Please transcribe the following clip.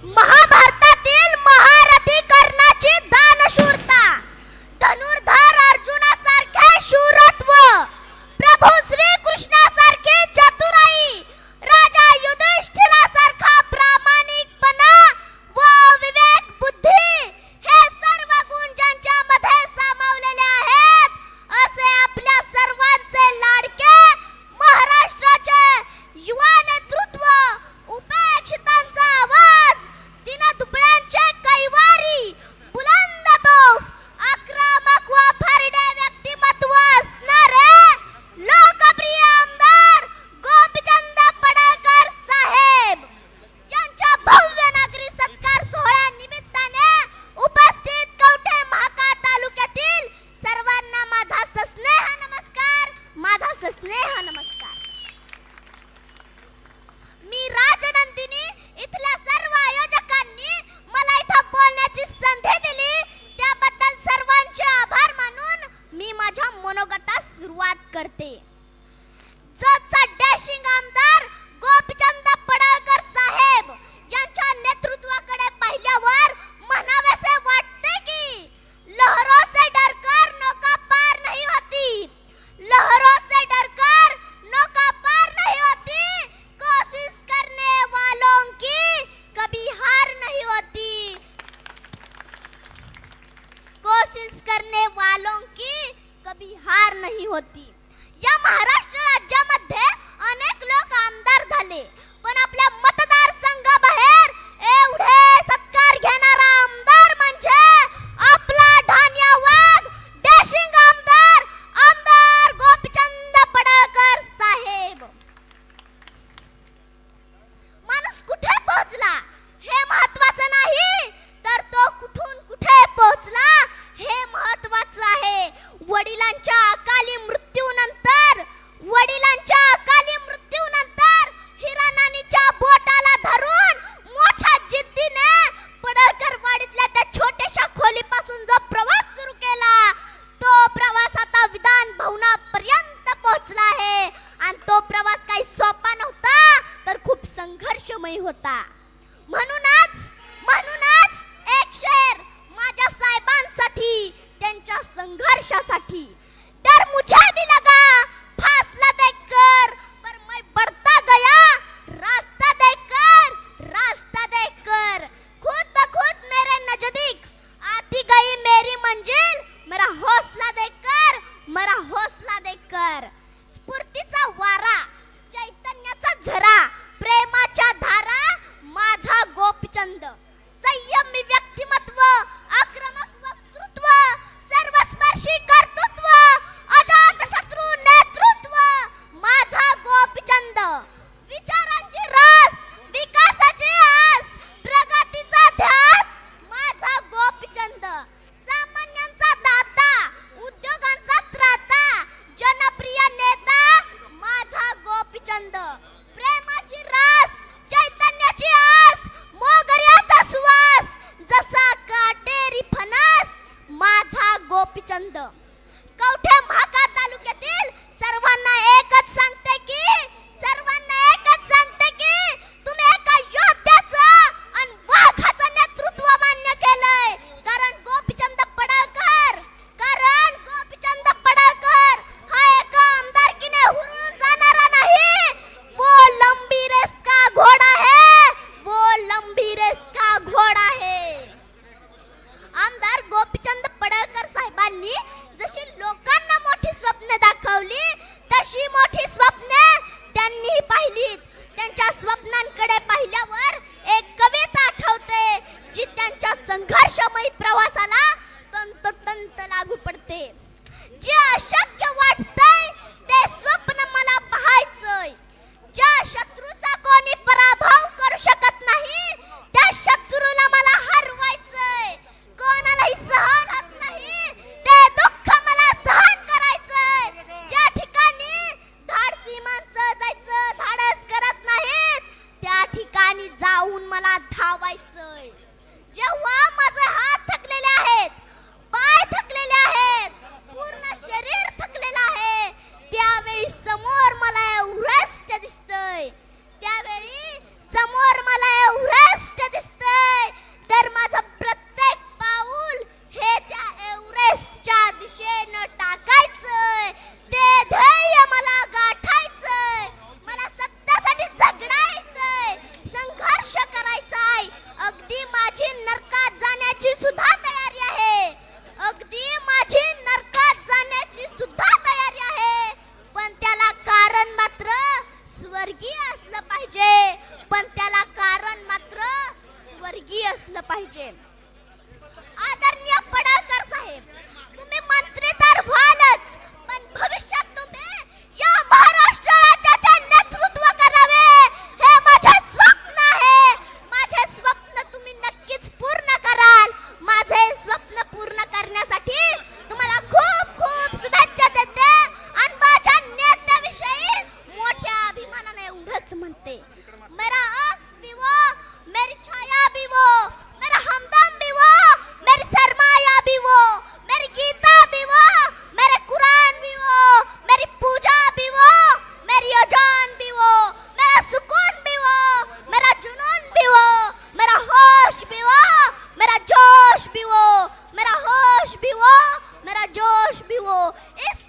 不好 करने वालों की कभी हार नहीं होती। या महाराष्ट्र राज्यामध्ये प्रेममय होता. म्हणूनच म्हणूनच एक शेर माझ्या साहेबांसाठी त्यांच्या संघर्षासाठी प्रचंड कवठे महाकाळ तालुक्यातील सर्वांना एकच सांगते की सर्वांना एकच सांगते की तुम्ही एका योद्ध्याचं आणि वाघाचं नेतृत्व मान्य केलंय. कारण गोपीचंद पडाळकर कारण गोपीचंद पडाळकर हा एका आमदारकीने हुरून जाणारा नाही. वो लंबी रेस का घोडा है वो लंबी रेस का घोडा है आमदार गोपीचंद बाबांनी जशी लोकांना मोठी स्वप्न दाखवली तशी मोठी स्वप्न त्यांनी पाहिली त्यांच्या स्वप्नांकडे पाहिल्यावर एक कविता आठवते जी त्यांच्या संघर्षमयी प्रवासाला तंतोतंत लागू पडते. जी अशा मला धावायचंय. जेव्हा माझे हात थकलेले आहेत पाय थकलेले आहेत पूर्ण शरीर थकलेलं आहे त्यावेळी समोर मला एव्हरेस्ट दिसतंय. स्वर्गीय असलं पाहिजे. पण त्याला कारण मात्र स्वर्गीय असलं पाहिजे. मेरा जोश भी वो इस